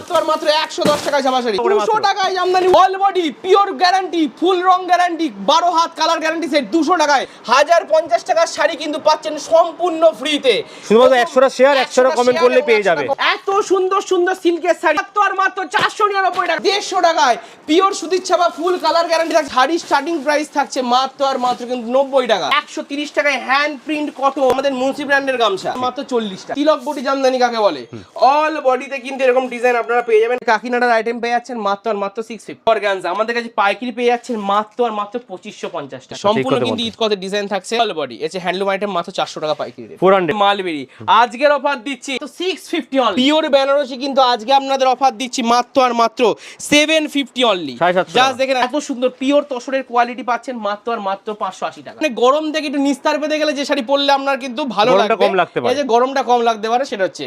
মাত্র মাত্র একশো দশ টাকায় জামা শাড়ি দুশো টাকায় jamdani all body pure guarantee full রং গ্যারান্টি বারো হাত কালার গ্যারান্টি সেট দুশো টাকায়। হাজার পঞ্চাশ টাকার শাড়ি কিন্তু পাচ্ছেন সম্পূর্ণ ফ্রিতে শুধুমাত্র 100 টা share, 100 টা comment করলে পেয়ে যাবে। এত সুন্দর সুন্দর সিল্কের শাড়ি আর মাত্র চারশো নিরানব্বই টাকা। দেড়শো টাকায় পিওর সুতির ছাপা ফুল কালার গ্যারান্টি থাকছে। শাড়ি স্টার্টিং প্রাইস থাকছে মাত্র আর মাত্র কিন্তু নব্বই টাকা। একশো তিরিশ টাকায় হ্যান্ড প্রিন্ট কটন আমাদের মুন্সি ব্র্যান্ডের গামছা মাত্র চল্লিশ টাকা। তিলক বডি জামদানি কাকে বলে? অল বডিতে কিন্তু এরকম ডিজাইন আপনারা পেয়ে যাবেন কাকিনাডার আইটেম পেয়ে যাচ্ছেন মাত্র আর মাত্র সিক্স ফিফটি অর্গানজা আমাদের কাছে পাইকারি পেয়ে যাচ্ছেন মাত্র আর মাত্র পঁচিশশো পঞ্চাশ টাকা। সম্পূর্ণ কিন্তু ঈদ কত ডিজাইন থাকছে। অল বডি এছে হ্যান্ডলুম আইটেম মাত্র চারশো টাকা পাইকারি rate। 400 মালবেরি। আজকের অফার দিচ্ছি তো six fifty only pure Benarasi কিন্তু আজকে আপনাদের অফার দিচ্ছি মাত্র আর মাত্র সেভেন ফিফটি অনলি জাস্ট দেখেন এত সুন্দর পিওর তসরের কোয়ালিটি পাচ্ছেন মাত্র আর মাত্র পাঁচশো আশি টাকা। মানে গরম থেকে একটু নিস্তার পেতে গেলে যে শাড়ি পরলে আপনার কিন্তু ভালো লাগবে। কম লাগতে পারে। যে গরমটা কম লাগতে পারে সেটা হচ্ছে।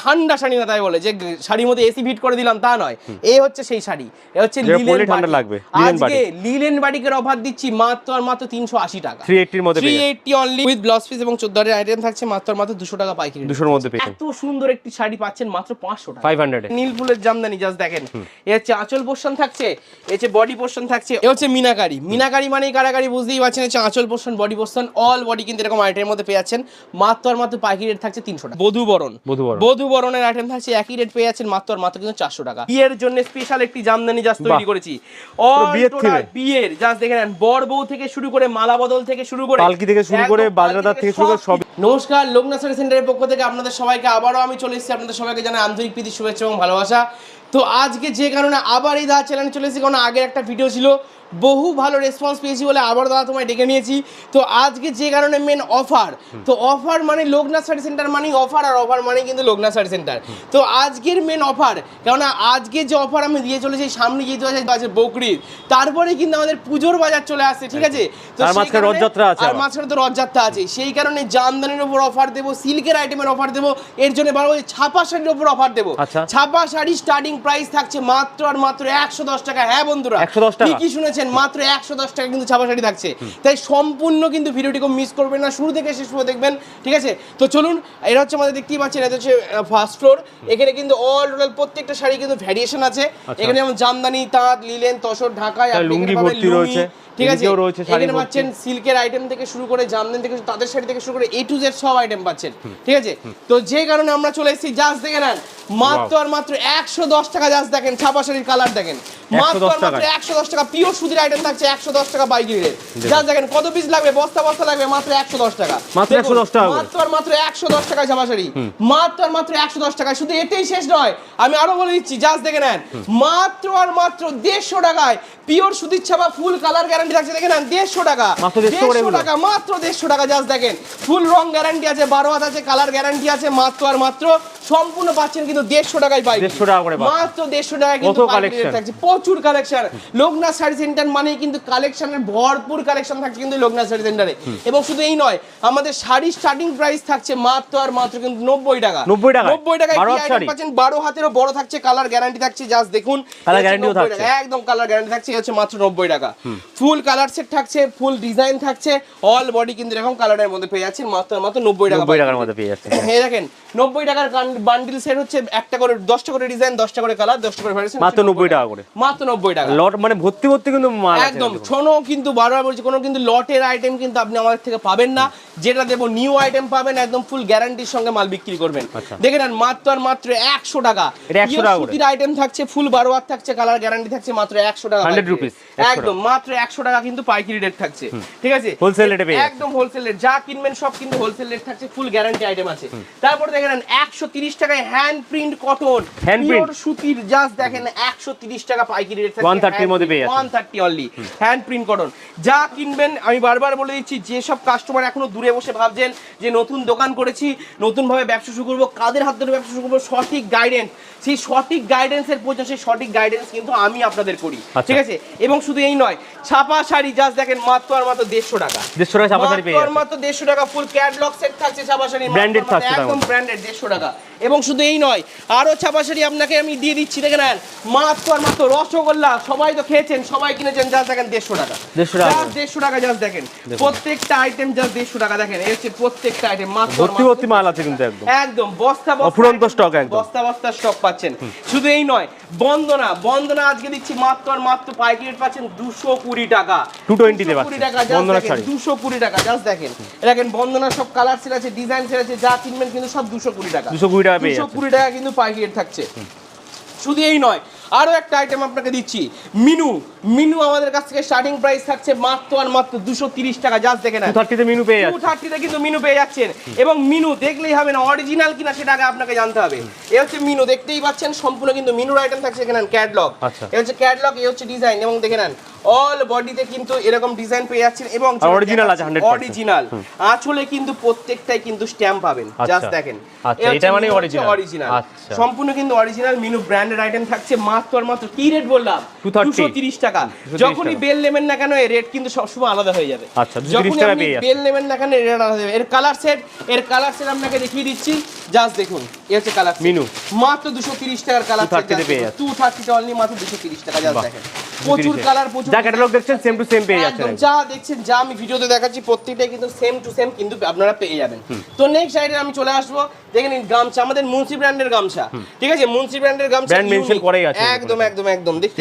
ঠান্ডা শাড়ি না তাই বলে যে শাড়ির মধ্যে এসি ফিট করে দিলাম তা নয়। এ হচ্ছে সেই শাড়ি এ হচ্ছে লিলেন ঠান্ডা লাগবে, আজকে লিলেন বাটিকের অফার দিচ্ছি মাত্র আর মাত্র তিনশো আশি টাকা। 380 এর মধ্যে থ্রি পেয়ে eighty only with blouse piece এবং চোদ্দ আইটেম থাকছে মাত্র আর মাত্র দুশো টাকা পাইকারি 200 এর মধ্যে পেয়েছেন এত সুন্দর একটি শাড়ি পাচ্ছেন মাত্র পাঁচশো টাকা। 500 এ। নীল ফুলের জামদানি জাস্ট দেখেন। এ হচ্ছে আঁচল পোর্শন থাকছে এ হচ্ছে বডি পোর্শন থাকছে এ হচ্ছে মিনাকারি। মিনাকারি মানেই কারাকারি বুঝতেই পারছেন হচ্ছে আঁচল portion body portion all body কিন্তু এরকম আইটেমের মধ্যে পেয়ে যাচ্ছেন। মাত্র আর মাত্র পাইকারি রেট থাকছে তিনশো টাকা। বধু বরণ বধূবরণ। বধু বরণের আইটেম থাকছে একই রেট পেয়ে যাচ্ছেন মাত্র আর মাত্র কিন্তু চারশো টাকা। বিয়ের জন্য স্পেশাল একটি জামদানি জাস্ট তৈরি করেছি। বিয়ের জাস্ট দেখে নেন বর বউ থেকে শুরু করে মালা বদল থেকে শুরু করে পালকি থেকে শুরু করে, একদম থেকে শুরু করে সব নমস্কার লোকনাথ শাড়ি সেন্টারের পক্ষ থেকে আপনাদের সবাইকে আবারও আমি চলে এসেছি আপনাদের সবাইকে জানাই আন্তরিক প্রীতি শুভেচ্ছা এবং ভালোবাসা। তো আজকে যে কারণে আবার এই দা চ্যানেল চলে এসেছি কারণ আগের একটা ভিডিও ছিল। বহু ভালো রেসপন্স পেয়েছি বলে আবার দাদা তোমায় ডেকে নিয়েছি। তো আজকে যে কারণে মেন অফার তো অফার মানে লোকনাথ শাড়ি সেন্টার মানেই অফার আর অফার মানে কিন্তু লোকনাথ শাড়ি সেন্টার তো আজকের মেন অফার কেননা আজকে যে অফার আমি দিয়ে চলেছি সামনে যেহেতু আছে আছে বকরির তারপরে কিন্তু আমাদের পুজোর বাজার চলে আসছে ঠিক আছে? তো মাঝখানে রথযাত্রা আছে আর। মাঝখানে তো রথযাত্রা আছে। সেই কারণে জামদানির উপর অফার দেবো সিল্কের আইটেমের অফার দেবো এর জন্য বারো ছাপা শাড়ির উপর অফার দেবো। আচ্ছা। ছাপা শাড়ি স্টার্টিং প্রাইস থাকছে মাত্র আর মাত্র একশো দশ টাকা। হ্যাঁ বন্ধুরা 110 টাকা? শুনেছেন মাত্র একশো দশ টাকা কিন্তু ছাপা শাড়ি থাকছে। তাই সম্পূর্ণ কিন্তু ভিডিওটি মিস করবেন না। শুরু থেকে শেষ পর্যন্ত দেখবেন ঠিক আছে? তো চলুন এটা হচ্ছে আমাদের দেখতেই পাচ্ছেন এটা হচ্ছে ফার্স্ট ফ্লোর এখানে কিন্তু অল টোটাল প্রত্যেকটা শাড়ি কিন্তু ভ্যারিয়েশন আছে। এখানে যেমন জামদানি তাঁত লিলেন তসর ঢাকায় লুঙ্গি ভর্তি রয়েছে, ঠিক আছে? এদিকেও রয়েছে শাড়ি এখানে পাচ্ছেন সিল্কের আইটেম থেকে শুরু করে জামদানি থেকে তাদের শাড়ি থেকে শুরু করে এ টু জেড সব আইটেম পাচ্ছেন ঠিক আছে? তো যে কারণে আমরা চলে এসেছি জাস্ট দেখে নেন। মাত্র আর মাত্র একশো দশ টাকা জাস্ট দেখেন ছাপা শাড়ির কালার দেখেন মাত্র একশো দশ টাকা পিওর আইটেম থাকছে একশো দশ টাকা বাইকের রেট জাস্ট দেখেন কত পিস লাগবে? বস্তা বস্তা লাগবে মাত্র একশো দশ টাকা। মাত্র দেখুন, 110 টাকা মাত্র মাত্র একশো দশ টাকায় শাড়ি মাত্র আর মাত্র একশো দশ টাকায়। শুধু এতেই শেষ নয় আমি আরও বলে দিচ্ছি জাস্ট দেখে নেন। মাত্র আর মাত্র দেড়শো টাকায় পিওর সুতির ছাপা ফুল কালার গ্যারান্টি থাকছে দেখে নেন দেড়শো টাকা। মাত্র 150 করে এগুলো? টাকা মাত্র দেড়শো টাকা জাস্ট দেখেন। ফুল রং গ্যারান্টি আছে বারো হাত আছে কালার গ্যারান্টি আছে মাত্র আর মাত্র। সম্পূর্ণ পাচ্ছেন কিন্তু দেড়শো টাকায় পাই 150 টাকা করে মাত্র দেড়শো টাকা কিন্তু পাইকারি থাকছে প্রচুর কালেকশন লোকনাথ শাড়ি সেন্টার মানে কিন্তু কালেকশনের ভরপুর কালেকশন থাকছে কিন্তু লোকনাথ শাড়ি সেন্টারে এবং শুধু এই নয় আমাদের শাড়ি স্টার্টিং প্রাইস থাকছে মাত্র আর মাত্র কিন্তু নব্বই টাকা। 90 টাকায়? নব্বই টাকায়? পাচ্ছেন? বারো হাতেরও বড় থাকছে কালার গ্যারান্টি থাকছে জাস্ট দেখুন। Colour এই হচ্ছে guarantee ও 90 থাকছে? একদম কালার গ্যারান্টি থাকছে হচ্ছে মাত্র নব্বই টাকা। ফুল কালার সেট থাকছে ফুল ডিজাইন থাকছে অল বডি কিন্তু এরকম কালারের মধ্যে পেয়ে যাচ্ছেন মাত্র মাত্র নব্বই টাকা 90 টাকার মধ্যে পেয়ে যাচ্ছেন। এই দেখেন নব্বই টাকার বান্ডিল সেট হচ্ছে একটা করে দশটা করে ডিজাইন দশটা করে কালার দশটা করে ভ্যারিয়েশন মাত্র 90 টাকা করে। মাত্র নব্বই টাকা। লট মানে ভর্তি ভর্তি কিন্তু একদম। শোনো কিন্তু বারবার বলছি কোনো কিন্তু লটের আইটেম কিন্তু আপনি আমাদের থেকে পাবেন না। যেটা দেবো নিউ আইটেম পাবেন একদম ফুল গ্যারান্টির সঙ্গে মাল বিক্রি করবেন। আচ্ছা। দেখে নেন মাত্র আর মাত্র একশো টাকা। এটা 100 Pure টাকা করে। সুতির আইটেম থাকছে ফুল বারো হাত থাকছে কালার গ্যারান্টি থাকছে মাত্র একশো টাকা 100 পাইকারি। rupees, rate। 100 একদম মাত্র একশো টাকা কিন্তু পাইকারি রেট থাকছে। ঠিক আছে? পেয়ে যাচ্ছেন। একদম হোলসেল রেট যা কিনবেন সব কিন্তু হোলসেল রেট থাকছে ফুল গ্যারান্টি আইটেম আছে। তারপরে দেখে নেন একশো তিরিশ টাকায় hand print cotton Hand print? সুতির জাস্ট দেখেন একশো তিরিশ টাকা পাইকারি রেট 130 এর মধ্যে one thirty only hand print cotton যা কিনবেন আমি বারবার বলে দিচ্ছি যেসব কাস্টমার এখনও দূরে বসে ভাবছেন যে নতুন দোকান করেছি নতুন ভাবে ব্যবসা শুরু করব কাদের হাত ধরে ব্যবসা শুরু করব সঠিক গাইডেন্স সেই সঠিক গাইডেন্সের পর্যন্ত সেই সঠিক গাইডেন্স কিন্তু আমি আপনাদের করি। আচ্ছা। ঠিক আছে? এবং শুধু এই নয় ছাপা শাড়ি জাস্ট দেখেন মাত্র আর মাত্র দেড়শো টাকা। 150 টাকা ছাপা শাড়ি পেয়ে মাত্র দেড়শো টাকা ফুল ক্যাট ক্যাটলগ সেট থাকছে ছাপাশাড়ি Branded থাকছে একদম ব্র্যান্ডেড দেড়শো টাকা। এবং শুধু এই নয় আরও ছাপাশাড়ি আপনাকে আমি দিয়ে দিচ্ছি দেখে নেন। মাত্র আর মাত্র রসগোল্লা সবাই তো খেয়েছেন সবাই যা দেখেন দেড়শো টাকা। 150 টাকা। দেড়শো টাকা জাস্ট দেখেন। প্রত্যেকটা আইটেম জাস্ট দেড়শো টাকা দেখেন। এই হচ্ছে প্রত্যেকটা আইটেম মাত্র ভর্তি ভর্তি মাল আছে কিন্তু একদম। একদম বস্তা অফুরন্ত stock একদম। বস্তা বস্তা স্টক পাচ্ছেন। শুধু এই নয় বন্দনা বন্দনা আজকে দিচ্ছি মাত্র আর মাত্র পাইকারি পাচ্ছেন দুশো কুড়ি টাকা। 220 তে 220 পাচ্ছেন। টাকা বন্দনার দেখেন, শাড়ি। 220 টাকা জাস্ট দেখেন। দেখেন বন্দনার সব কালার সেট আছে ডিজাইন সেট আছে যা কিনবেন কিন্তু সব দুশো কুড়ি টাকা। 220 টাকা দুশো কুড়ি টাকা কিন্তু পাইকারি থাকছে। শুধু এই নয় আরও একটা আইটেম আপনাকে দিচ্ছি। মিনু মিনু আমাদের কাছ থেকে স্টার্টিং প্রাইস থাকছে মাত্র আর মাত্র দুশো তিরিশ টাকা জাস্ট দেখে টু থার্টিতে মেনু পেয়ে টু থার্টিতে কিন্তু মিনু পেয়ে যাচ্ছেন। এবং মিনু দেখলেই হবে না অরিজিনাল কিনা সেটা আগে আপনাকে জানতে হবে। এ হচ্ছে মিনু দেখতেই পাচ্ছেন সম্পূর্ণ কিন্তু মিনুর আইটেম থাকছে এখানে ক্যাটলগ আচ্ছা। এ হচ্ছে ক্যাটলগ এ হচ্ছে ডিজাইন এবং দেখে নেন অল বডিতে কিন্তু এরকম ডিজাইন পেয়ে যাচ্ছেন এবং original আছে 100% অরিজিনাল আঁচলে কিন্তু প্রত্যেকটাই কিন্তু স্ট্যাম্প পাবেন আচ্ছা। জাস্ট দেখেন। আচ্ছা, এটা মানে। অরিজিনাল আচ্ছা। সম্পূর্ণ কিন্তু অরিজিনাল মিনু ব্র্যান্ডেড আইটেম থাকছে মাত্র আর মাত্র কি রেট বললাম? 230 দুশো তিরিশ টাকা। যখনই বেল নেবেন না কেন এর রেট কিন্তু সবসময় আলাদা হয়ে যাবে। আচ্ছা, 230 যখনই আপনি বেল নেবেন না কেন এর আলাদা এর কালার সেট এর কালার সেট আপনাকে দেখিয়ে দিচ্ছি। জাস্ট দেখুন এই হচ্ছে কালার মিনু। মাত্র দুশো তিরিশ টাকার কালার 230 তে টু থার্টিতে অনলি মাত্র দুশো তিরিশ টাকা জাস্ট দেখেন। প্রচুর কালার প্রচুর যা ক্যাটালগ দেখছেন সেম টু সেম পেয়ে যাচ্ছেন। যা দেখছেন যা আমি ভিডিওতে দেখাচ্ছি প্রত্যেকটাই কিন্তু সেম টু সেম কিন্তু আপনারা পেয়ে যাবেন। তো নেক্সট সাইডে আমি চলে আসব। দেখে নিন গামছা আমাদের মুন্সি ব্র্যান্ডের গামছা। ঠিক আছে মুন্সি ব্র্যান্ডের গামছা করাই আছে। একদম একদম একদম দেখতে।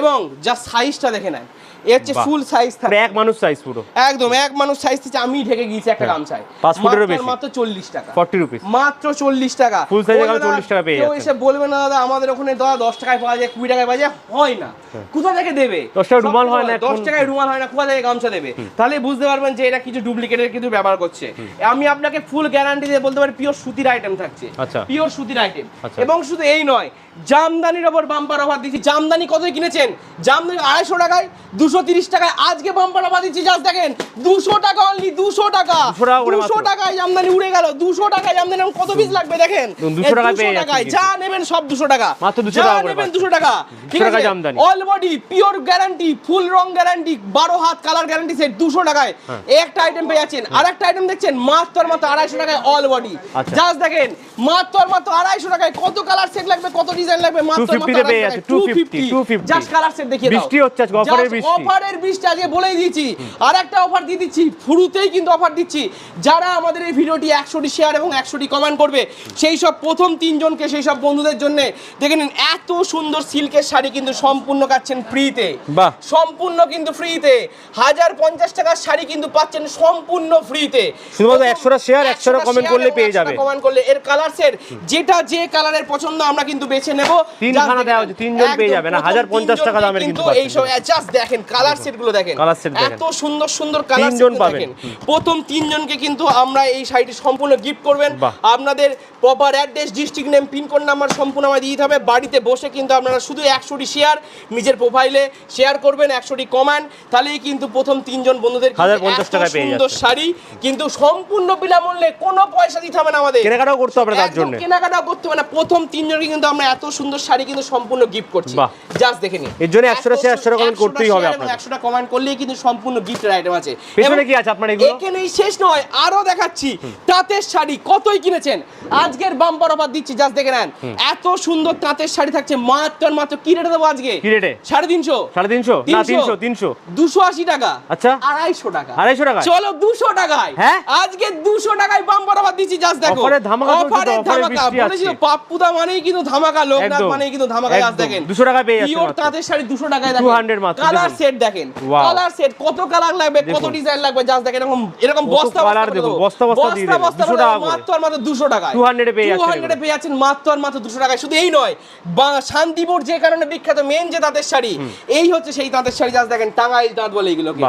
এবং যা সাইজটা দেখে নেন এ হচ্ছে ফুল সাইজ থাকে। এক মানুষ সাইজ পুরো। একদম এক মানুষ সাইজ থেকে আমি ঢেকে গিয়েছি একটা। গামছায়। পাঁচ ফুটেরও বেশি। মাত্র চল্লিশ টাকা। Forty rupees. মাত্র চল্লিশ টাকা। Full size এ বলবে না, 40 টাকা পেয়ে কেউ এসে বলবে না দাদা আমাদের ওখানে দাদা দশ টাকায় পাওয়া যায় কুড়ি টাকায় পাওয়া যায়। হয় না। কোথা থেকে দেবে। দশ টাকায় রুমাল হয় না দশ টাকায় রুমাল হয় না কোথা থেকে গামছা দেবে? তাহলে বুঝতে পারবেন যে এটা কিছু ডুপ্লিকেটের কিছু ব্যবহার করছে। আমি আপনাকে ফুল গ্যারান্টি দিয়ে বলতে পারি পিওর সুতির আইটেম থাকছে। আচ্ছা। পিওর সুতির আইটেম আচ্ছা। এবং শুধু এই নয় জামদানির ওপর বাম্পার অফার দিচ্ছি। জামদানি কতই কিনেছেন? জামদানি আড়াইশো টাকায় দুশো তিরিশ টাকায় আজকে বাম্পার অফার দিচ্ছি জাস্ট দেখেন দুশো টাকা অনলি দুশো টাকা। 200 দুশো টাকায় জামদানি উড়ে গেল দুশো টাকায় জামদানি কত পিস লাগবে দেখেন? দুশো টাকায় 200 টাকায় যা নেবেন সব দুশো টাকা। মাত্র 200 টাকা নেবেন। দুশো টাকা ঠিক 200 আছে। All body pure guarantee full রং গ্যারান্টি বারো হাত কালার গ্যারান্টি সেট দুশো টাকায়। হ্যাঁ। একটা আইটেম পেয়ে যাচ্ছেন। আর একটা আইটেম দেখছেন মাত্র মাত্র আড়াইশো টাকায় অল বডি। জাস্ট দেখেন মাত্র মাত্র আড়াইশো টাকায় কত কালার সেট লাগবে কত ডিজাইন লাগবে মাত্র 250 তে পেয়ে 250, 250 জাস্ট কালার সেট দেখিয়ে দাও। বৃষ্টি হচ্ছে আজকে, বৃষ্টি। অফারের বৃষ্টি আগে বলেই দিয়েছি। আর একটা অফার দিয়ে দিচ্ছি শুরুতেই কিন্তু অফার দিচ্ছি। যারা আমাদের এই ভিডিওটি একশোটি শেয়ার এবং একশোটি কমেন্ট করবে সেই সব প্রথম তিনজনকে সেই সব বন্ধুদের জন্য দেখে নিন এত সুন্দর সিল্কের শাড়ি কিন্তু সম্পূর্ণ পাচ্ছেন ফ্রিতে বাহ। সম্পূর্ণ কিন্তু ফ্রিতে হাজার পঞ্চাশ টাকার শাড়ি কিন্তু পাচ্ছেন সম্পূর্ণ ফ্রিতে শুধুমাত্র 100 টা share, 100 টা comment করলে পেয়ে যাবে। কমেন্ট করলে এর কালার সেট যেটা যে কালারের পছন্দ আমরা কিন্তু বেছে নেব। তিনখানা দেওয়া হচ্ছে, তিনজন পেয়ে যাবে না, প্রথম 1050 টাকা দামের কিন্তু এই সব জাস্ট দেখেন কালার সেটগুলো দেখেন। Colour set দেখেন। এত সুন্দর সুন্দর কালার সেট পাবেন। দেখেন। প্রথম তিনজনকে কিন্তু আমরা এই শাড়িটি সম্পূর্ণ গিফট করবেন। আপনাদের proper address district name pincode number সম্পূর্ণ আমাদের দিতে হবে। বাড়িতে বসে কিন্তু আপনারা শুধু একশোটি শেয়ার নিজের প্রোফাইলে শেয়ার করবেন একশোটি কমেন্ট তাহলেই কিন্তু প্রথম তিনজন বন্ধুদের 1050 এত টাকায় পেয়ে সুন্দর শাড়ি কিন্তু সম্পূর্ণ বিনামূল্যে কোনো পয়সা দিতে হবে না আমাদের। কেনাকাটাও করতে হবে তার জন্য। কেনাকাটা করতে হবে না। প্রথম তিনজনকে কিন্তু আমরা এত সুন্দর শাড়ি কিন্তু সম্পূর্ণ গিফট করছি। জাস্ট দেখে নিন। এর জন্য 100 টা share, 100 টা comment করতেই হবে আপনাদের। একশোটা কমেন্ট করলেই কিন্তু সম্পূর্ণ গিফটের আইটেম আছে। পেছনে কি আছে আপনার এগুলো? এখানেই শেষ নয় আরও দেখাচ্ছি। তাঁতের শাড়ি কতই কিনেছেন? আজকের বাম্পার অফার দিচ্ছি জাস্ট দেখে নেন। এত সুন্দর তাঁতের শাড়ি থাকছে মাত্র মাত্র কি রেটে দেবো আজকে? কি রেটে? সাড়ে তিনশো। সাড়ে তিনশো? না তিনশো। তিনশো দুশো আশি টাকা। আচ্ছা। আড়াইশো টাকা। আড়াইশো টাকায়? চলো দুশো টাকায়। হ্যাঁ? আজকে দুশো টাকায় বাম্পার অফার দিচ্ছি জাস্ট দেখো। অফারের ধামাকা অফারের ধামাকা। বৃষ্টি বলেছি পাপ্পুদা মানেই কিন্তু ধামাকা লোকনাথ মানেই কিন্তু ধামাকা জাস্ট দেখেন। 200 টাকায় পেয়ে যাচ্ছে পিওর তাঁতের শাড়ি দুশো টাকায় 200 মাত্র, কালার দেখুন। সেট দেখেন। কালার সেট কত কালার লাগবে কত ডিজাইন লাগবে জাস্ট দেখেন এরকম এরকম বস্তা বস্তা বস্তা দিয়ে বস্তা 200 টাকা মাত্র আর মাত্র দুশো টাকায়। 200 এ পেয়ে যাচ্ছেন 200 এ পেয়ে যাচ্ছেন মাত্র আর মাত্র দুশো টাকায়। শুধু এই নয় শান্তিপুর যে কারণে বিখ্যাত মেন যে তাঁতের শাড়ি এই হচ্ছে সেই তাঁতের শাড়ি জাস্ট দেখেন টাঙ্গাইল তাঁত বলে এইগুলোকে।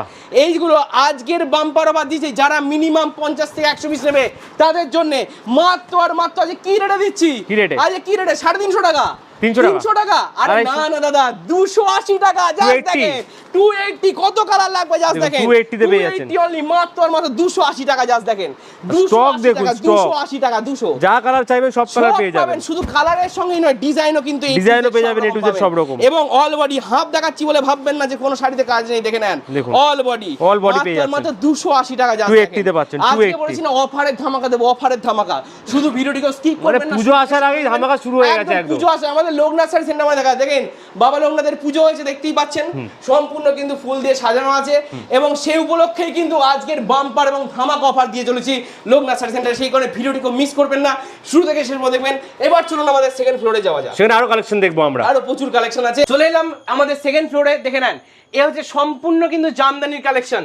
এইগুলো আজকের বাম্পার অফার দিচ্ছে যারা মিনিমাম পঞ্চাশ থেকে একশো পিস নেবে তাদের জন্য মাত্র আর মাত্র আজকে কি রেটে দিচ্ছি? কি রেটে? আজকে কি রেটে সাড়ে তিনশো টাকা। 300 টাকা? আরে না না দাদা দুশো আশি টাকা জাস্ট দেখেন। টু এইটটি কত কালার লাগবে জাস্ট দেখেন 280 তে পেয়ে যাচ্ছেন। অনলি মাত্র আর মাত্র দুশো আশি টাকা জাস্ট দেখেন। Stock দেখুন, stock। টাকা দুশো। যা কালার চাইবেন সব কালার পেয়ে যাবেন। শুধু কালারের সঙ্গেই নয় ডিজাইনও কিন্তু এই Design ও to Z পেয়ে যাবেন, A to Z সব রকম। এবং অল বডি হাফ দেখাচ্ছি বলে ভাববেন না যে কোনো শাড়িতে কাজ নেই দেখে নেন। অল বডি পেয়ে যাচ্ছেন। মাত্র টাকা জাস্ট 280 তে পাচ্ছেন, আজকে বলেছি না অফারের ধামাকা দেবো অফারের ধামাকা। শুধু ভিডিওটিকে স্কিপ মানে করবেন না পুজো আসার আগেই ধামাকা শুরু হয়ে গেছে একদম। পুজো আসে আমাদের লোকনাথ শাড়ি সেন্টার দেখা দেখেন বাবা লোকনাথের পুজো হয়েছে দেখতেই পাচ্ছেন। সম্পূর্ণ কিন্তু ফুল দিয়ে সাজানো আছে এবং সেই উপলক্ষেই কিন্তু আজকের বাম্পার এবং ধামাক অফার দিয়ে চলেছি লোকনাথ শাড়ি সেন্টারে সেই কারণে ভিডিওটি কেউ মিস করবেন না। শুরু থেকে শেষ পর্যন্ত দেখবেন। এবার চলুন আমাদের সেকেন্ড ফ্লোরে যাওয়া যায় সেখানে আরও কালেকশন দেখব আমরা। আরও প্রচুর কালেকশন আছে। চলে এলাম আমাদের সেকেন্ড ফ্লোরে দেখে নেন এ হচ্ছে সম্পূর্ণ কিন্তু জামদানির collection.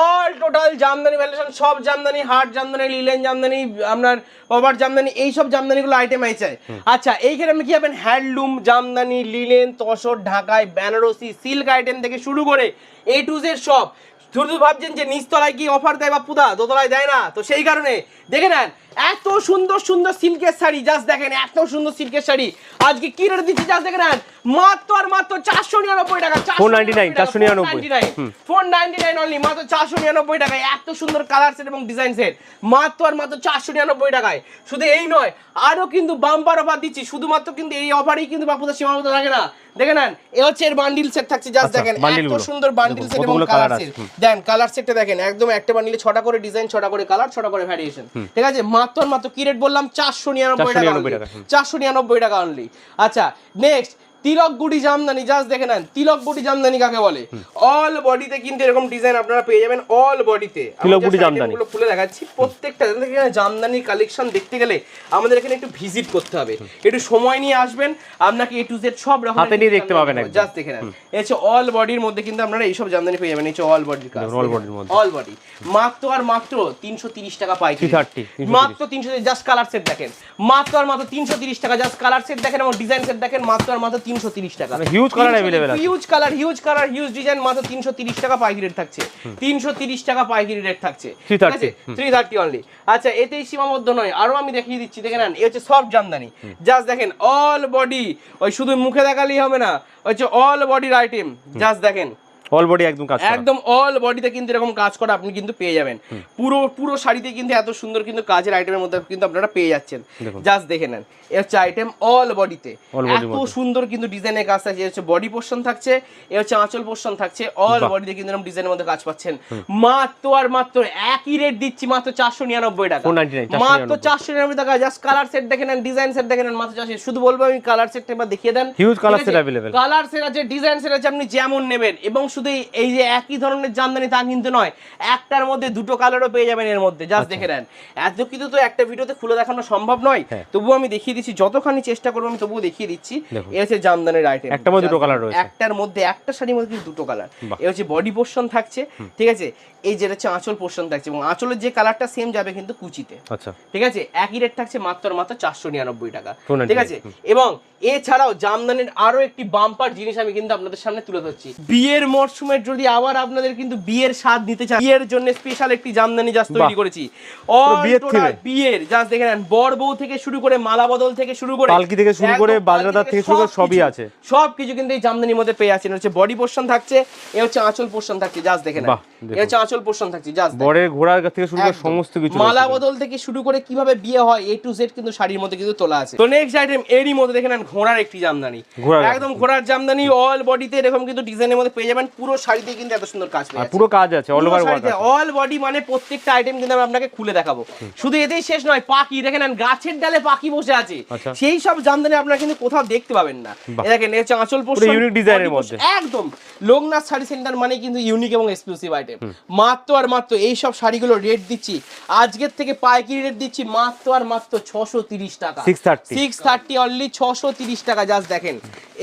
All total jamdani collection সব জামদানি হার্ড জামদানি লিলেন জামদানি আপনার ওভার জামদানি এই সব জামদানিগুলো আইটেম আছে আচ্ছা এইখানে আপনি কি পাবেন? হ্যান্ডলুম জামদানি লিলেন তসর ঢাকায় বেনারসি সিল্ক আইটেম থেকে শুরু করে এ টু জেড সব। শুধু ভাবছেন যে নিচতলায় কি অফার দেয় বা পুদা? দোতলায় দেয় না। তো সেই কারণে দেখে নেন এত সুন্দর সুন্দর সিল্কের শাড়ি জাস্ট দেখেন এত সুন্দর সিল্কের শাড়ি। আজকে কি রেট দিচ্ছি জাস্ট দেখে নেন মাত্র আর মাত্র চারশো নিরানব্বই টাকা 499, 499 ফোর নাইনটি নাইন অনলি মাত্র চারশো নিরানব্বই টাকায়। এত সুন্দর কালার সেট এবং ডিজাইন সেট মাত্র আর মাত্র চারশো নিরানব্বই টাকায়। শুধু এই নয় আরও কিন্তু বাম্পার অফার দিচ্ছি শুধুমাত্র কিন্তু এই অফারই কিন্তু বাপুদা সীমাবদ্ধ থাকে না। দেখে নেন এ হচ্ছে এর বান্ডিল সেট থাকছে জাস্ট আচ্ছা, দেখেন এত সুন্দর বান্ডিল সেট এবং কালার সেট দেন কালার সেটটা দেখেন একদম একটা বান্ডিলে ছটা করে ডিজাইন ছটা করে কালার ছটা করে ভ্যারিয়েশন ঠিক আছে? মাত্র আর মাত্র কি রেট বললাম? চারশো নিরানব্বই টাকা 499 টাকা, চারশো নিরানব্বই টাকা অনলি আচ্ছা নেক্সট তিলক গুটি জামদানি জাস্ট দেখে নেন তিলক গুটি জামদানি কাকে বলে? অল বডিতে কিন্তু এরকম ডিজাইন আপনারা পেয়ে যাবেন অল বডিতে তিলক গুটি জামদানি। খুলে দেখাচ্ছি প্রত্যেকটা এখানে জামদানির কালেকশন দেখতে গেলে আমাদের এখানে একটু ভিজিট করতে হবে। একটু সময় নিয়ে আসবেন আপনাকে এ টু জেড সব রকম হাতে নিয়ে দেখতে পাবেন একদম। জাস্ট দেখে নেন। এই হচ্ছে অল বডির মধ্যে কিন্তু আপনারা এইসব জামদানি পেয়ে যাবেন এই হচ্ছে অল বডির কাজ। দেখুন, all body র মধ্যে। অল বডি মাত্র আর মাত্র তিনশো তিরিশ টাকা পাই 330, 330 মাত্র তিনশো জাস্ট কালার সেট দেখেন। মাত্র আর মাত্র তিনশো তিরিশ টাকা জাস্ট কালার সেট দেখেন এবং ডিজাইন সেট দেখেন মাত্র আর মাত্র তিনশো তিরিশ টাকা। মানে huge colour huge colour huge colour huge design মাত্র তিনশো তিরিশ টাকা পাইকারি রেট থাকছে। তিনশো তিরিশ টাকা পাইকারি রেট থাকছে। 330, থ্রি থার্টি অনলি আচ্ছা এতেই সীমাবদ্ধ নয়। আরও আমি দেখিয়ে দিচ্ছি দেখে নেন। এ হচ্ছে সব জামদানি। জাস্ট দেখেন অল বডি ওই শুধু মুখে দেখালেই হবে না ওই হচ্ছে অল বডির আইটেম জাস্ট দেখেন। অল বডি একদম কাজ একদম অল বডিতে কিন্তু এরকম কাজ করা আপনি কিন্তু পেয়ে যাবেন। পুরো পুরো শাড়িতে কিন্তু এত সুন্দর কিন্তু কাজের আইটেমের মধ্যে কিন্তু আপনারা পেয়ে যাচ্ছেন। জাস্ট দেখে নেন। এ হচ্ছে আইটেম অল বডিতে এত সুন্দর কিন্তু ডিজাইনের কাজ থাকছে হচ্ছে বডি পোর্শন থাকছে এ হচ্ছে আঁচল পোর্শন থাকছে। অল বডিতে কিন্তু এরকম ডিজাইনের মধ্যে কাজ পাচ্ছেন। মাত্র আর মাত্র একই রেট দিচ্ছি মাত্র চারশো নিরানব্বই টাকা। 499, মাত্র চারশো নিরানব্বই টাকা। জাস্ট কালার সেট দেখে নেন ডিজাইন সেট দেখে নেন মাত্র চারশো। শুধু বলব আমি কালার সেটটা দেখিয়ে দেন। Available। কালার সেট আছে ডিজাইন সেট আছে আপনি যেমন নেবেন এবং শুধু এই- যে একই ধরনের জামদানি তা কিন্তু নয় একটার মধ্যে দুটো কালারও পেয়ে যাবেন এর মধ্যে। জাস্ট দেখে নেন। এত কিন্তু তো একটা ভিডিওতে খুলে দেখানো সম্ভব নয় আচ্ছা। হ্যাঁ। তবুও আমি দেখিয়ে দিচ্ছি যতখানি চেষ্টা করব আমি তবুও দেখিয়ে দিচ্ছি। এর হচ্ছে জামদানির আইটেম একটার মধ্যে দুটো কালার রয়েছে। একটার মধ্যে একটা শাড়ির মধ্যে কিন্তু দুটো কালার। এর এ হচ্ছে বডি পোর্শন থাকছে ঠিক আছে? এই যেটা হচ্ছে আঁচল পোর্শন থাকছে এবং আঁচলের যে কালারটা সেম যাবে কিন্তু কুচিতে। আচ্ছা। ঠিক আছে? একই রেট থাকছে মাত্র মাত্র চারশো নিরানব্বই টাকা। ঠিক আছে? এবং এছাড়াও জামদানির আরও একটি বাম্পার জিনিস আমি কিন্তু আপনাদের সামনে তুলে ধরছি। বিয়ের মরশুমের যদি আবার আপনাদের কিন্তু বিয়ের স্বাদ নিতে চান বিয়ের জন্য স্পেশাল একটি জামদানি জাস্ট তৈরি করেছি। বিয়ের জাস্ট দেখে নেন বর বউ থেকে শুরু করে মালা বদল থেকে শুরু করে পালকি থেকে শুরু করে বাজরাদার থেকে শুরু করে সবই আছে। সবকিছু কিন্তু এই জামদানির মধ্যে পেয়ে আছেন হচ্ছে বডি পোর্শন থাকছে এ হচ্ছে আঁচল পোর্শন থাকছে জাস্ট দেখে নেন। এ হচ্ছে আঁচল পোর্শন থাকছে জাস্ট বরের ঘোড়ার থেকে শুরু করে সমস্ত কিছু মালা বদল থেকে শুরু করে কীভাবে বিয়ে হয় এ টু জেড কিন্তু শাড়ির মধ্যে কিন্তু তোলা আছে। তো নেক্সট আইটেম এরই মধ্যে দেখে নেন ঘোড়ার একটি জামদানি। একদম ঘোড়ার জামদানি অল বডিতে এরকম কিন্তু ডিজাইনের মধ্যে পেয়ে যাবেন। পুরো শাড়িতে কিন্তু এত সুন্দর কাজ পেয়ে পুরো কাজ আছে all over work all body মানে প্রত্যেকটা আইটেম কিন্তু আমি আপনাকে খুলে দেখাবো। শুধু এতেই শেষ নয় পাখি দেখেন নেন গাছের ডালে পাখি বসে আছে। আচ্ছা। সেই সব জামদানি আপনারা কিন্তু কোথাও দেখতে পাবেন না। দেখেন এ হচ্ছে আঁচল পোর্শন design এর মধ্যে। একদম। লোকনাথ শাড়ি সেন্টার মানে কিন্তু ইউনিক এবং এক্সক্লুসিভ আইটেম মাত্র আর মাত্র এই সব শাড়িগুলো রেট দিচ্ছি। আজকের থেকে পাইকারি রেট দিচ্ছি মাত্র আর মাত্র ছশো তিরিশ টাকা। 630 সিক্স থার্টি অনলি ছশো তিরিশ টাকা জাস্ট দেখেন।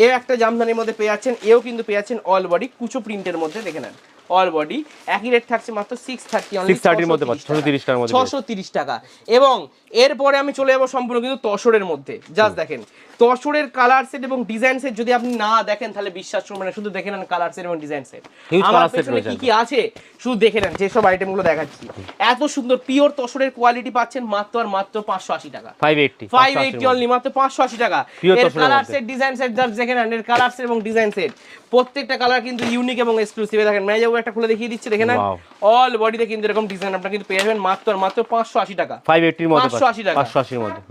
এ একটা জামদানির মধ্যে পেয়ে যাচ্ছেন এও কিন্তু পেয়ে যাচ্ছেন অল বডি কুচো প্রিন্টের মধ্যে দেখে নেন। অল বডি একই রেট থাকছে মাত্র সিক্স থার্টি 630 এর মধ্যে পাচ্ছেন, 630 টাকার মধ্যে ছশো তিরিশ টাকা। এবং এরপরে আমি চলে যাব সম্পূর্ণ কিন্তু তসরের মধ্যে। জাস্ট দেখেন তসরের কালার সেট এবং ডিজাইন সেট যদি আপনি না দেখেন তাহলে বিশ্বাস করবেন না শুধু দেখে নেন কালার সেট এবং ডিজাইন সেট আমার পেছনে কি কি আছে শুধু দেখে নেন যেসব আইটেমগুলো দেখাচ্ছি। এত সুন্দর পিওর তসরের কোয়ালিটি পাচ্ছেন মাত্র আর মাত্র পাঁচশো আশি টাকা। 580 ফাইভ এইটটি অনলি মাত্র পাঁচশো আশি টাকা। এর colour set design set just দেখে নেন এর কালার সেট এবং ডিজাইন সেট প্রত্যেকটা কালার কিন্তু ইউনিক এবং এক্সক্লুসিভ দেখেন ম্যাজাবো একটা খুলে দেখিয়ে দিচ্ছি দেখে না অল বডিতে কিন্তু এরকম ডিজাইন আপনারা কিন্তু পেয়ে যাবেন মাত্র মাত্র পাঁচশো আশি টাকা ফাইভ এইটির মধ্যে 580 টাকা। পাঁচশো আশির মধ্যে।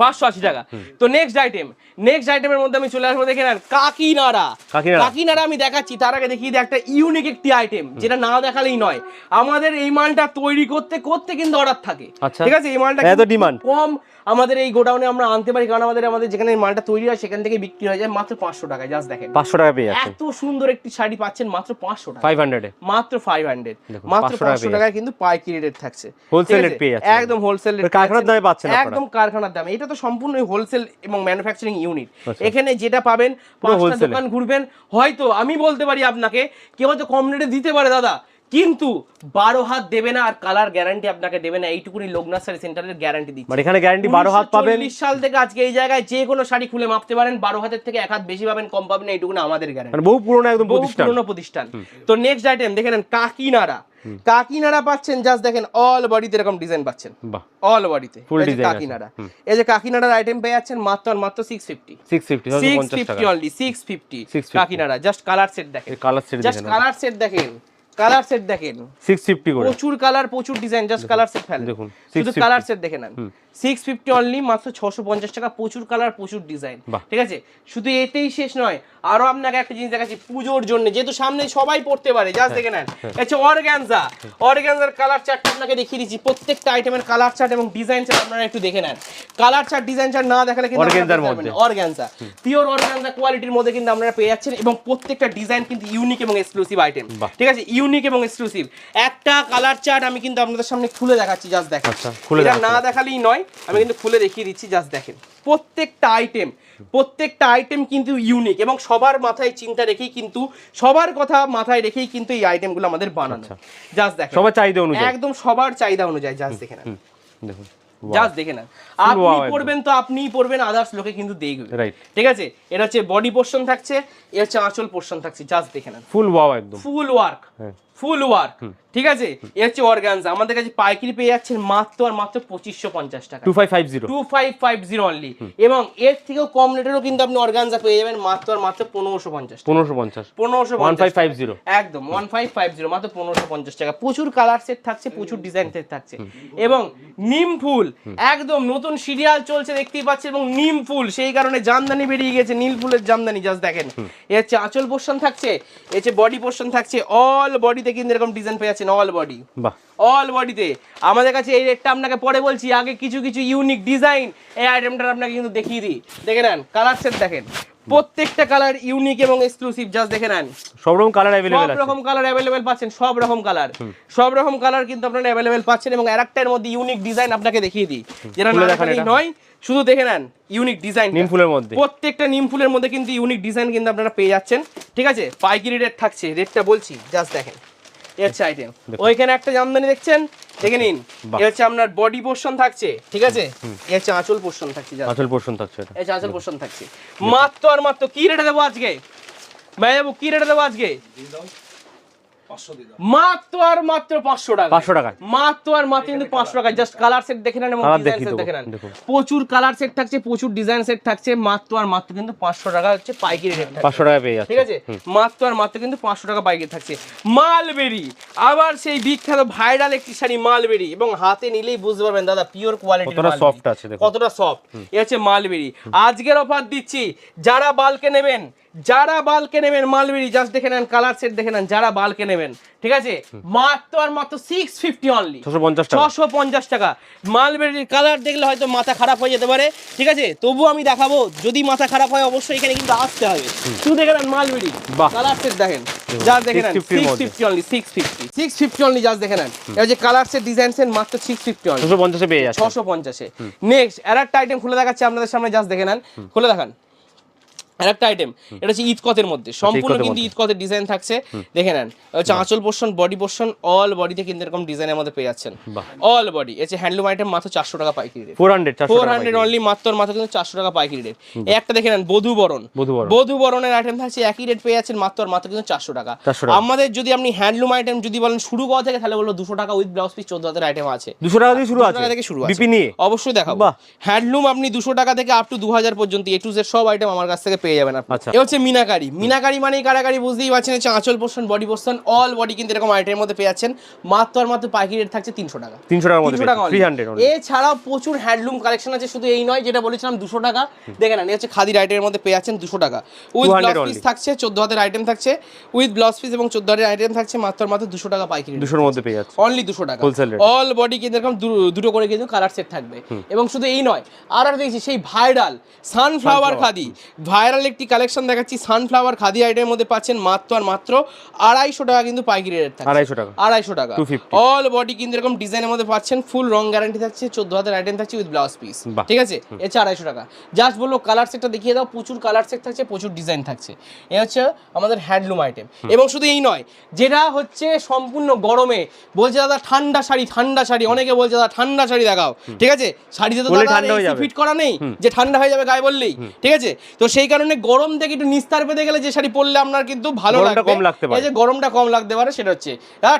পাঁচশো আশি টাকা। তো নেক্সট আইটেম নেক্সট আইটেমের মধ্যে আমি চলে আসব দেখে নেন কাকিনাড়া। কাকিনাড়া। কাকিনাড়া আমি দেখাচ্ছি তার আগে দেখিয়ে দিই একটা ইউনিক একটি আইটেম যেটা না দেখালেই নয়। আমাদের এই মালটা তৈরি করতে করতে কিন্তু অর্ডার থাকে। আচ্ছা। ঠিক আছে? এই মালটা এত demand? কম। আমাদের এই গোডাউনে আমরা আনতে পারি কারণ আমাদের আমাদের যেখানে মালটা তৈরি হয় সেখান থেকে বিক্রি হয়ে যায় মাত্র পাঁচশো টাকায় জাস্ট দেখেন। 500 টাকা পেয়ে যাচ্ছেন এত সুন্দর একটি শাড়ি পাচ্ছেন মাত্র পাঁচশো টাকা। 500 এ। মাত্র ফাইভ হান্ড্রেড মাত্র পাঁচশো টাকায় কিন্তু পাইকারি রেট থাকছে। ঠিক আছে? পেয়ে যাচ্ছেন। একদম হোলসেল তো কারখানার দামে পাচ্ছেন একদম কারখানার দামে। এটা তো সম্পূর্ণ হোলসেল এবং ম্যানুফ্যাকচারিং ইউনিট আচ্ছা। এখানে যেটা পাবেন পাঁচটা দোকান ঘুরবেন। হয়তো আমি বলতে পারি আপনাকে কেউ হয়তো কম রেটে দিতে পারে দাদা কিন্তু বারো হাত দেবে না আর কালার গ্যারান্টি আপনাকে দেবে না। এইটুকুনি লোকনাথ শাড়ি সেন্টারের গ্যারান্টি দিচ্ছে। মানে এখানে গ্যারান্টি 12 হাত পাবেন। 1940 সাল থেকে আজকে এই জায়গায় যে কোনো শাড়ি খুলে মাপতে পারেন বারো হাতের থেকে এক হাত বেশি পাবেন কম পাবেন এইটুকুনি আমাদের গ্যারান্টি মানে বহু পুরনো একদম বহু পুরনো প্রতিষ্ঠান। তো নেক্সট আইটেম দেখে নেন কাকিনাড়া। কাকিনাড়া পাচ্ছেন জাস্ট দেখেন অল বডিতে এরকম ডিজাইন পাচ্ছেন। অল বডিতে ফুল ডিজাইন কাকিনাড়া। এই যে কাকিনাড়ার আইটেম পেয়ে যাচ্ছেন মাত্র আর মাত্র সিক্স ফিফটি 650 সিক্স 50 ফিফটি টাকা। Only six fifty 650 Kakinara just colour set দেখেন। এই colour set just colour set দেখেন। কালার সেট দেখেন। 650 করে। প্রচুর কালার প্রচুর ডিজাইন জাস্ট কালার সেট ফেলেন দেখুন, শুধু কালার সেট দেখে নেন। সিক্স ফিফটি অনলি মাত্র ছশো পঞ্চাশ টাকা। প্রচুর কালার প্রচুর ডিজাইন ঠিক আছে? শুধু এতেই শেষ নয় আরও আপনাকে একটা জিনিস দেখাচ্ছি পুজোর জন্য। যেহেতু সামনে সবাই পড়তে পারে জাস্ট দেখে নেন। হচ্ছে অর্গ্যানজা অর্গ্যানজার কালার চার্ট আপনাকে দেখিয়ে দিচ্ছি। প্রত্যেকটা আইটেমের কালার চার্ট এবং ডিজাইন চার্ট আপনারা একটু দেখে নেন। কালার চার্ট ডিজাইন চার্ট না দেখালে কিন্তু Organza-র মধ্যে। অর্গ্যানজা পিওর অর্গ্যানজা কোয়ালিটির মধ্যে কিন্তু আপনারা পেয়ে যাচ্ছেন এবং প্রত্যেকটা ডিজাইন কিন্তু ইউনিক এবং এক্সক্লুসিভ আইটেম ঠিক আছে? ইউনিক এবং এক্সক্লুসিভ একটা কালার চার্ট আমি কিন্তু আপনাদের সামনে খুলে দেখাচ্ছি জাস্ট আচ্ছা, এটা না দেখালেই নয় আমি কিন্তু খুলে দেখিয়ে দিচ্ছি জাস্ট দেখেন। প্রত্যেকটা আইটেম প্রত্যেকটা আইটেম কিন্তু ইউনিক এবং সবার মাথায় চিন্তা রেখেই কিন্তু সবার কথা মাথায় রেখেই কিন্তু এই আইটেমগুলো আমাদের বানানো। আচ্ছা। জাস্ট দেখেন। সবার চাহিদা অনুযায়ী। একদম সবার চাহিদা অনুযায়ী জাস্ট দেখুন। জাস্ট দেখে নেন আপনি পড়বেন তো আপনিই পড়বেন আদার্স লোকে কিন্তু দেখবে। ঠিক আছে? এটা হচ্ছে বডি পোর্শন থাকছে হচ্ছে আঁচল পোর্শন থাকছে জাস্ট দেখে নেন। ফুল ওয়াও একদম। Full work. Full work. ঠিক আছে? এর হচ্ছে অর্গানজা। আমাদের কাছে পাইকারি পেয়ে যাচ্ছেন মাত্র আর মাত্র পঁচিশশো পঞ্চাশ টাকা। 2550 two five five zero only এবং এর থেকেও কম রেটেরও কিন্তু আপনি অর্গানজা পেয়ে যাবেন মাত্র আর মাত্র পনেরোশো পঞ্চাশ 1550 পনেরোশো 1550 একদম ওয়ান ফাইভ ফাইভ জিরো মাত্র পনেরোশো পঞ্চাশ টাকা। প্রচুর কালার সেট থাকছে প্রচুর ডিজাইন সেট থাকছে। এবং নিম ফুল একদম নতুন সিরিয়াল চলছে দেখতেই পাচ্ছি এবং নিম ফুল সেই কারণে জামদানি বেরিয়ে গেছে নীল ফুলের জামদানি জাস্ট দেখেন। এ হচ্ছে আঁচল পোর্শন থাকছে এ হচ্ছে বডি পোর্শন থাকছে অল বডিতে কিন্তু এরকম ডিজাইন পেয়ে যাচ্ছেন অল বডি বাহ অল বডিতে আমাদের কাছে এই রেটটা আপনাকে পরে বলছি আগে কিছু কিছু ইউনিক ডিজাইন এই আইটেমটা আপনাকে কিন্তু দেখিয়ে দিই দেখে নেন কালার সেট দেখেন প্রত্যেকটা কালার ইউনিক এবং এক্সক্লুসিভ জাস্ট দেখে নেন সব রকম কালার সব अवेलेबल আছে রকম কালার অ্যাভেলেবেল পাচ্ছেন সব রকম কালার সব রকম কালার কিন্তু আপনারা অ্যাভেলেবেল পাচ্ছেন এবং আরেকটার মধ্যে ইউনিক ডিজাইন আপনাকে দেখিয়ে দিই যেটা খুলে না দেখান দেখালেই এটা। নয় শুধু দেখে নেন ইউনিক ডিজাইন নিম ফুলের মধ্যে প্রত্যেকটা নিম ফুলের মধ্যে কিন্তু ইউনিক ডিজাইন কিন্তু আপনারা পেয়ে যাচ্ছেন ঠিক আছে পাইকারি রেট থাকছে রেটটা বলছি জাস্ট দেখেন এ হচ্ছে আইটেম ওইখানে একটা জামদানি দেখছেন? দেখে নিন। এ হচ্ছে আপনার বডি পোর্শন থাকছে ঠিক আছে? এ হচ্ছে আঁচল পোর্শন থাকছে আঁচল পোর্শন থাকছে এটা। এই আঁচল পোর্শন থাকছে। মাত্র আর মাত্র কি রেটে দেবো আজকে? ভাই কি রেটে দেবো আজকে? মাত্র আর মাত্র পাঁচশো টাকা 500 টাকায়। মাত্র আর মাত্র কিন্তু পাঁচশো টাকা জাস্ট কালার সেট দেখে নেন এবং ডিজাইন সেট দেখে নেন। প্রচুর কালার সেট থাকছে প্রচুর ডিজাইন সেট থাকছে মাত্র আর মাত্র কিন্তু পাঁচশো টাকা হচ্ছে পাইকারি রেট 500 টাকা পেয়ে যাচ্ছে। ঠিক আছে? মাত্র আর মাত্র কিন্তু পাঁচশো টাকা পাইকারি থাকছে। মালবেরি আবার সেই বিখ্যাত ভাইরাল একটি শাড়ি মালবেরি। এবং হাতে নিলেই বুঝতে পারবেন দাদা পিওর কোয়ালিটি কতটা soft আছে কতটা সফট এ হচ্ছে মালবেরি। আজকের অফার দিচ্ছি যারা বালকে নেবেন যারা বালকে নেবেন মালবেরি জাস্ট দেখে নেন কালার সেট দেখে নেন যারা বালকে নেবেন ঠিক আছে? মাত্র আর মাত্র সিক্স ফিফটি অনলি 650 টাকা। ছশো পঞ্চাশ টাকা। মালবেরির কালার দেখলে হয়তো মাথা খারাপ হয়ে যেতে পারে ঠিক আছে? তবু আমি দেখাবো যদি মাথা খারাপ হয় অবশ্যই এখানে কিন্তু আসতে হবে। শুধু দেখে নেন মালবেরি। কালার সেট দেখেন। জাস্ট দেখে নেন six fifty only six fifty six fifty only just দেখে নেন। এবার যে কালার সেট ডিজাইন সেট মাত্র সিক্স ফিফটি অনলি 650 এ পেয়ে যাচ্ছে ছশো পঞ্চাশে। নেক্সট আর একটা আইটেম খুলে দেখাচ্ছি আপনাদের সামনে জাস্ট দেখে নেন। খুলে দেখান। আর একটা আইটেম এটা হচ্ছে ইতকতের মধ্যে। সম্পূর্ণ কিন্তু ইতকতের ডিজাইন থাকছে। দেখে নেন হচ্ছে আঁচল পোর্শন বডি পোর্শন অল বডিতে কিন্তু এরকম ডিজাইনের মধ্যে পেয়ে যাচ্ছেন। অল বডি হচ্ছে হ্যান্ডলুম আইটেম মাত্র চারশো টাকা পাইকারি rate four hundred four hundred only মাত্র মাত্র কিন্তু চারশো টাকা পাইকারি রেট একটা দেখে নেন বধু বরণ। বধু বরণের আইটেম থাকছে একই রেট পেয়ে যাচ্ছেন মাত্র মাত্র কিন্তু চারশো টাকা। আমাদের যদি আপনি হ্যান্ডলুম আইটেম যদি বলেন শুরু করা থেকে তাহলে বলব দুশো টাকা উইথ ব্লাউজ পিস চোদ্দ হাজার আইটেম আছে। দুশো টাকা দিয়ে শুরু 200 আছে? থেকে শুরু আছে। অবশ্যই দেখাবো। হ্যান্ডলুম আপনি দুশো টাকা থেকে আপ টু দু হাজার পর্যন্ত এ টু জেড সব আইটেম আমার কাছ থেকে পেয়ে যাবেন আচ্ছা। এ হচ্ছে মিনাকারি। মিনাকারি মানেই কারাকারি বুঝতেই পারছেন হচ্ছে আঁচল portion body portion all body কিন্তু এরকম আইটেমের মধ্যে পেয়ে যাচ্ছেন। মাত্র আর মাত্র পাইকারি রেট থাকছে তিনশো টাকা। তিনশো টাকার মধ্যে 300 টাকা এছাড়াও প্রচুর হ্যান্ডলুম কালেকশন আছে শুধু এই নয় যেটা বলেছিলাম দুশো টাকা। দেখে নেন হচ্ছে খাদির আইটেমের মধ্যে পেয়ে যাচ্ছেন দুশো টাকা। উইথ ব্লাউজ পিস থাকছে চোদ্দ হাতের আইটেম থাকছে। উইথ ব্লাউজ পিস এবং চোদ্দ হাতের আইটেম থাকছে মাত্র মাত্র দুশো টাকা পাইকারি। দুশোর মধ্যে পেয়ে যাচ্ছে অনলি দুশো টাকা। অল বডি কিন্তু এরকম দুটো করে কিন্তু কালার সেট থাকবে। এবং শুধু এই নয় আর আর দেখছি সেই ভাইরাল সানফ্লাওয়ার খাদি। ভাইরাল একটি কালেকশন দেখাচ্ছি। সানফ্লাওয়ার খাদি আইটেমের মধ্যে পাচ্ছেন মাত্র আর মাত্র আড়াইশো টাকা কিন্তু পাইকারি রেট থাকছে। আড়াইশো টাকা। আড়াইশো টাকা। 250 অল বডি কিন্তু এরকম ডিজাইনের মধ্যে পাচ্ছেন। ফুল রং গ্যারান্টি থাকছে। চোদ্দ হাজার আইটেম থাকছে উইথ ব্লাউজ পিস ঠিক আছে? এ হচ্ছে আড়াইশো টাকা। জাস্ট বলল কালার সেটটা দেখিয়ে দাও। প্রচুর কালার সেট থাকছে প্রচুর ডিজাইন থাকছে। এ হচ্ছে আমাদের হ্যান্ডলুম আইটেম এবং শুধু এই নয় যেটা হচ্ছে সম্পূর্ণ গরমে বলছে দাদা ঠান্ডা শাড়ি ঠান্ডা শাড়ি। অনেকে বলছে দাদা ঠান্ডা শাড়ি দেখাও। ঠিক আছে? শাড়িতে তো হয়ে। ফিট করা নেই। যে ঠান্ডা হয়ে যাবে গায়ে বললেই। ঠিক আছে? তো সেই কারণে গরম থেকে একটু নিস্তার পেতে গেলে যে শাড়ি পরলে আপনার কিন্তু ভালো লাগবে। কম লাগতে পারে। এই যে গরমটা কম লাগতে পারে সেটা হচ্ছে